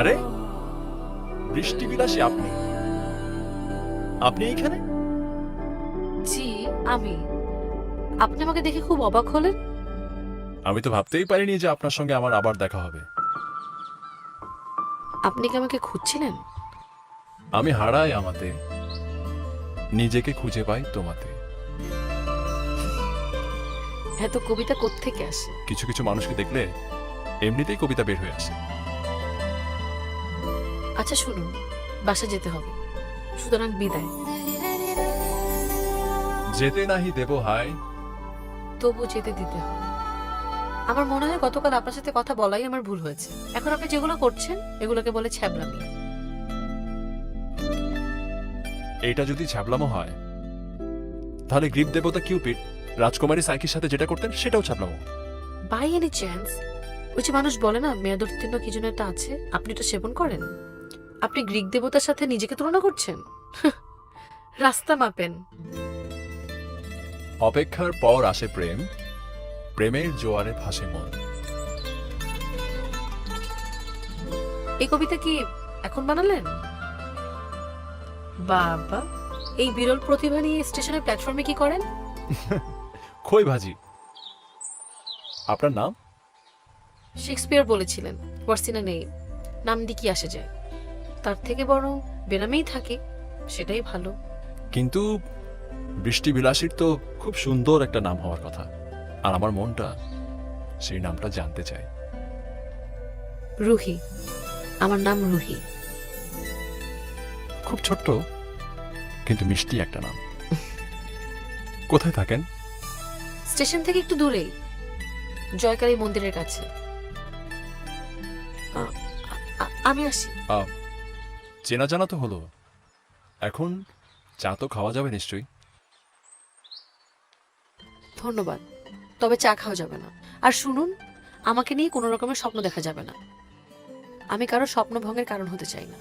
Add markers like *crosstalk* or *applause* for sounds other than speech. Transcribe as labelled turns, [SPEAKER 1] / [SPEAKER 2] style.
[SPEAKER 1] আরে বৃষ্টি বিলাসী আপনি। আপনি এইখানে?
[SPEAKER 2] জি আমি। আপনি আমাকে দেখে খুব অবাক হলেন।
[SPEAKER 1] আমি তো ভাবতেই পারিনি যে আপনার সঙ্গে আমার আবার দেখা হবে।
[SPEAKER 2] আপনি কি আমাকে খুঁজছিলেন?
[SPEAKER 1] আমি হারাই আমাতে। নিজেকে খুঁজে পাই তোমাতে।
[SPEAKER 2] এত কবিতা কোত্থেকে আসে?
[SPEAKER 1] কিছু কিছু মানুষকে দেখলে এমনিতেই কবিতা বের হয়ে আসে।
[SPEAKER 2] আচ্ছা শুনুন বাসা যেতে হবে। সুতরাং বিদায়।
[SPEAKER 1] যেতে নাহি দেব হাই
[SPEAKER 2] তবু যেতে দিতে হবে। আমার মনে হয় গতকাল আপনার সাথে কথা বলাই আমার ভুল হয়েছে। এখন আপনি যেগুলো করছেন এগুলোকে বলে ছ্যাবলামি।
[SPEAKER 1] এইটা যদি ছাবলামো হয় তাহলে গ্রিপ দেবতা কিউপিড রাজকুমারী সাইকির সাথে যেটা করতেন সেটাও ছাবলামো
[SPEAKER 2] বাই এনি চান্স ওই যে মানুষ বলে না মেয়াদোত্তীর্ণ কি যেন একটা আছে আপনি তো সেবন করেন? আপনি গ্রিক দেবতার সাথে নিজেকে তুলনা করছেন? রাস্তা মাপেন।
[SPEAKER 1] অপেক্ষার পর আসে প্রেম। প্রেমের জোয়ারে ভাসে মন।
[SPEAKER 2] এই কবিতা কি এখন বানালেন? বাবা এই বিরল প্রতিভা নিয়ে স্টেশনের প্ল্যাটফর্মে কি করেন? *laughs*
[SPEAKER 1] খই ভাজি। আপনার নাম?
[SPEAKER 2] শেক্সপিয়ার বলেছিলেন ওয়ার্সিনা নেই নাম দিয়ে কি আসে যায়? তার থেকে বরং বেনামেই থাকে সেটাই ভালো।
[SPEAKER 1] কিন্তু বৃষ্টি বিলাসীর তো খুব সুন্দর একটা নাম হওয়ার কথা আর আমার মনটা সেই নামটা জানতে চায়।
[SPEAKER 2] রুহি আমার নাম রুহি।
[SPEAKER 1] খুব ছোট্ট কিন্তু মিষ্টি একটা নাম। কোথায় থাকেন?
[SPEAKER 2] স্টেশন থেকে একটু দূরেই জয়কালী মন্দিরের কাছে। আমি আসি।
[SPEAKER 1] চেনা জানা তো হলো। এখন চা তো খাওয়া যাবে নিশ্চয়ই।
[SPEAKER 2] ধন্যবাদ, তবে চা খাওয়া যাবে না। আর শুনুন, আমাকে নিয়ে কোনো রকমের স্বপ্ন দেখা যাবে না। আমি কারও স্বপ্ন ভঙ্গের কারণ হতে চাই না।